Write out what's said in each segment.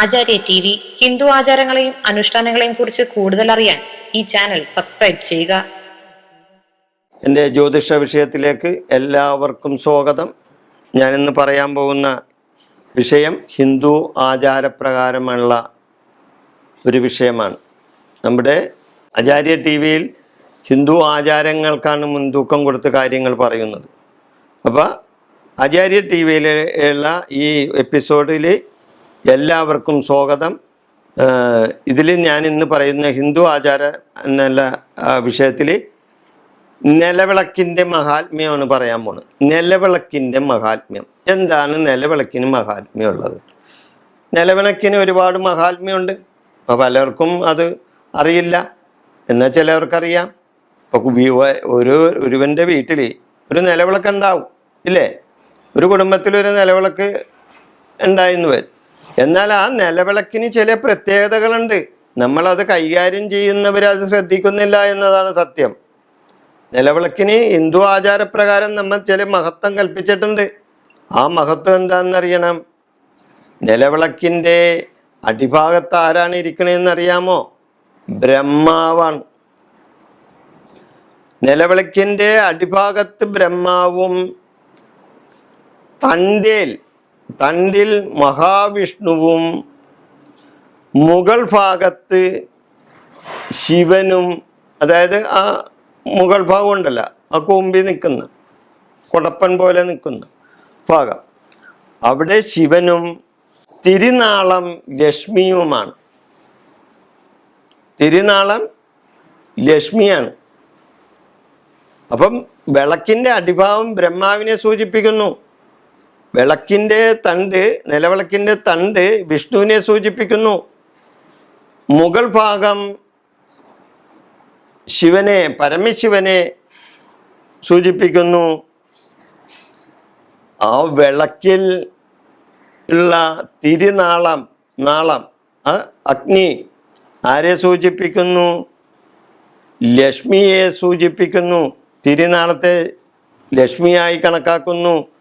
ആചാര്യ T V Hindu ആചാരങ്ങളെയും അനുഷ്ഠാനങ്ങളെയും കുറിച്ച് കൂടുതൽ അറിയാൻ ഈ ചാനൽ സബ്സ്ക്രൈബ് ചെയ്യുക. എന്റെ ജ്യോതിഷ വിഷയത്തിലേക്ക് എല്ലാവർക്കും സ്വാഗതം. ഞാനിന്ന് പറയാൻ പോകുന്ന വിഷയം ഹിന്ദു ആചാരപ്രകാരമുള്ള ഒരു വിഷയമാണ്. നമ്മുടെ ആചാര്യ ടി വിയിൽ ഹിന്ദു ആചാരങ്ങൾക്കാണ് മുൻതൂക്കം കൊടുത്ത് കാര്യങ്ങൾ പറയുന്നത്. അപ്പോൾ ആചാര്യ ടി വിയിലുള്ള ഈ എപ്പിസോഡിൽ എല്ലാവർക്കും സ്വാഗതം. ഇതിൽ ഞാൻ ഇന്ന് പറയുന്ന ഹിന്ദു ആചാര എന്നുള്ള വിഷയത്തിൽ നിലവിളക്കിന്റെ മഹാത്മ്യമാണ് പറയാൻ പോണത്. നിലവിളക്കിന്റെ മഹാത്മ്യം. എന്താണ് നിലവിളക്കിന് മഹാത്മ്യം ഉള്ളത് നിലവിളക്കിന് ഒരുപാട് മഹാത്മ്യമുണ്ട്. അപ്പോൾ പലർക്കും അത് അറിയില്ല. എന്നാൽ ചിലവർക്കറിയാം ഇപ്പോൾ ഒരു ഒരുവന്റെ വീട്ടിൽ ഒരു നിലവിളക്ക് ഉണ്ടാവും ഇല്ലേ? ഒരു കുടുംബത്തിൽ ഒരു നിലവിളക്ക് ഉണ്ടായിരുന്നു വരും. എന്നാൽ ആ നിലവിളക്കിന് ചില പ്രത്യേകതകളുണ്ട്. നമ്മളത് കൈകാര്യം ചെയ്യുന്നവരത് ശ്രദ്ധിക്കുന്നില്ല എന്നതാണ് സത്യം. നിലവിളക്കിന് ഹിന്ദു ആചാരപ്രകാരം നമ്മൾ ചില മഹത്വം കൽപ്പിച്ചിട്ടുണ്ട്. ആ മഹത്വം എന്താണെന്നറിയണം? നിലവിളക്കിന്റെ അടിഭാഗത്ത് ആരാണ് ഇരിക്കണതെന്ന് അറിയാമോ? ബ്രഹ്മാവാണ്. നിലവിളക്കിന്റെ അടിഭാഗത്ത് ബ്രഹ്മാവും തണ്ടിൽ തണ്ടിൽ മഹാവിഷ്ണുവും മുകൾ ഭാഗത്ത് ശിവനും അതായത് ആ മുകൾ ഭാഗം ഉണ്ടല്ല ആ കൂമ്പി നിൽക്കുന്ന കുടപ്പൻ പോലെ നിൽക്കുന്ന ഭാഗം. അവിടെ ശിവനും തിരുനാളം ലക്ഷ്മിയുമാണ്. തിരുനാളം ലക്ഷ്മിയാണ്. അപ്പം വിളക്കിന്റെ അടിഭാവം ബ്രഹ്മാവിനെ സൂചിപ്പിക്കുന്നു. വിളക്കിന്റെ തണ്ട് നിലവിളക്കിന്റെ തണ്ട് വിഷ്ണുവിനെ സൂചിപ്പിക്കുന്നു. മുഗൾ ഭാഗം ശിവനെ പരമശിവനെ സൂചിപ്പിക്കുന്നു. ആ വിളക്കിൽ ഉള്ള തിരുനാളം നാളം അഗ്നി ആരെ സൂചിപ്പിക്കുന്നു? ലക്ഷ്മിയെ സൂചിപ്പിക്കുന്നു. തിരുനാളത്തെ ലക്ഷ്മിയായി കണക്കാക്കുന്നു.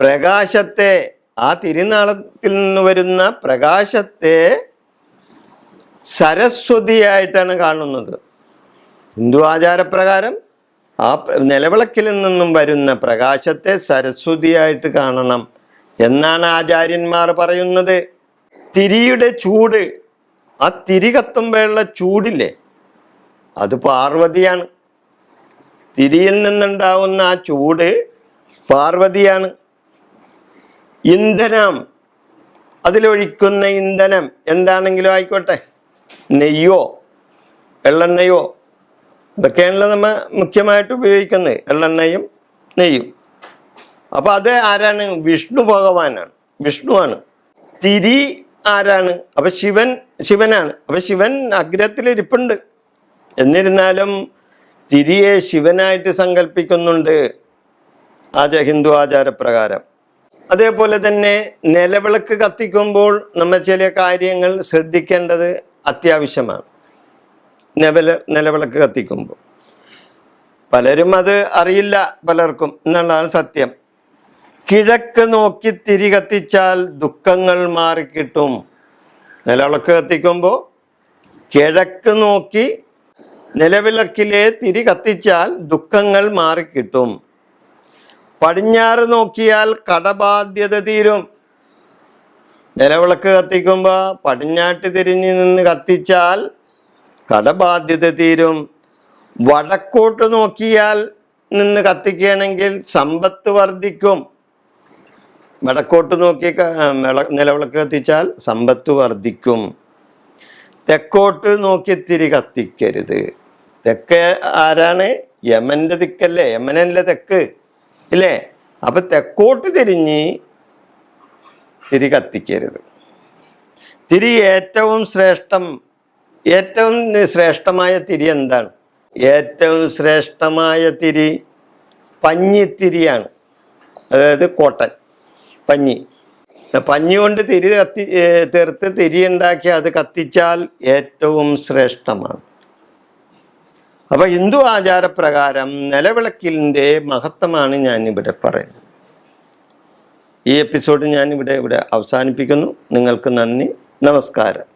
പ്രകാശത്തെ ആ തിരുനാളത്തിൽ നിന്ന് വരുന്ന പ്രകാശത്തെ സരസ്വതിയായിട്ടാണ് കാണുന്നത്. ഹിന്ദു ആചാരപ്രകാരം ആ നിലവിളക്കിൽ നിന്നും വരുന്ന പ്രകാശത്തെ സരസ്വതിയായിട്ട് കാണണം എന്നാണ് ആചാര്യന്മാർ പറയുന്നത്. തിരിയുടെ ചൂട് ആ തിരി കത്തുമ്പോഴുള്ള ചൂടില്ലേ? അത് പാർവതിയാണ്. തിരിയിൽ നിന്നുണ്ടാവുന്ന ആ ചൂട് പാർവതിയാണ്. ഇന്ധനം. അതിലൊഴിക്കുന്ന ഇന്ധനം എന്താണെങ്കിലും ആയിക്കോട്ടെ. നെയ്യോ എള്ളെണ്ണയോ ഇതൊക്കെയാണല്ലോ നമ്മൾ മുഖ്യമായിട്ട് ഉപയോഗിക്കുന്നത്. എള്ളെണ്ണയും നെയ്യും. അപ്പോൾ അത് ആരാണ്? വിഷ്ണു ഭഗവാനാണ്. വിഷ്ണുവാണ് തിരി ആരാണ്? അപ്പം ശിവൻ ശിവനാണ്. അപ്പം ശിവൻ അഗ്രഹത്തിലിരിപ്പുണ്ട് എന്നിരുന്നാലും തിരിയെ ശിവനായിട്ട് സങ്കല്പിക്കുന്നുണ്ട്. ആച ഹിന്ദു ആചാരപ്രകാരം. അതേപോലെ തന്നെ നിലവിളക്ക് കത്തിക്കുമ്പോൾ നമ്മൾ ചില കാര്യങ്ങൾ ശ്രദ്ധിക്കേണ്ടത് അത്യാവശ്യമാണ്. നിലവിള നിലവിളക്ക് കത്തിക്കുമ്പോൾ. പലരും അത് അറിയില്ല പലർക്കും എന്നുള്ളതാണ് സത്യം. കിഴക്ക് നോക്കി തിരി കത്തിച്ചാൽ ദുഃഖങ്ങൾ മാറിക്കിട്ടും. നിലവിളക്ക് കത്തിക്കുമ്പോൾ കിഴക്ക് നോക്കി നിലവിളക്കിലെ തിരി കത്തിച്ചാൽ ദുഃഖങ്ങൾ മാറിക്കിട്ടും. പടിഞ്ഞാറ് നോക്കിയാൽ കടബാധ്യത തീരും. നിലവിളക്ക് കത്തിക്കുമ്പോൾ പടിഞ്ഞാട്ട് തിരിഞ്ഞ് നിന്ന് കത്തിച്ചാൽ കടബാധ്യത തീരും. വടക്കോട്ട് നോക്കിയാൽ നിന്ന് കത്തിക്കുകയാണെങ്കിൽ സമ്പത്ത് വർദ്ധിക്കും. വടക്കോട്ട് നോക്കി നിലവിളക്ക് കത്തിച്ചാൽ സമ്പത്ത് വർദ്ധിക്കും. തെക്കോട്ട് നോക്കി തിരി കത്തിക്കരുത്. തെക്ക് ആരാണ്? യമന്റെ ദിക്കല്ലേ? യമനല്ലേ തെക്ക്. ഇല്ലേ? അപ്പം തെക്കോട്ട് തിരിഞ്ഞ് തിരി കത്തിക്കരുത്. തിരി ഏറ്റവും ശ്രേഷ്ഠം ഏറ്റവും ശ്രേഷ്ഠമായ തിരി എന്താണ്? ഏറ്റവും ശ്രേഷ്ഠമായ തിരി പഞ്ഞിത്തിരിയാണ്. അതായത് കോട്ടൻ പഞ്ഞി. പഞ്ഞി കൊണ്ട് തിരി കത്തി തീർത്ത് തിരി ഉണ്ടാക്കി അത് കത്തിച്ചാൽ ഏറ്റവും ശ്രേഷ്ഠമാണ്. അപ്പോൾ ഹിന്ദു ആചാരപ്രകാരം നിലവിളക്കിന്റെ മഹത്വമാണ് ഞാൻ ഇവിടെ പറയുന്നത്. ഈ എപ്പിസോഡ് ഞാൻ ഇവിടെ ഇവിടെ അവസാനിപ്പിക്കുന്നു. നിങ്ങൾക്ക് നന്ദി. നമസ്കാരം.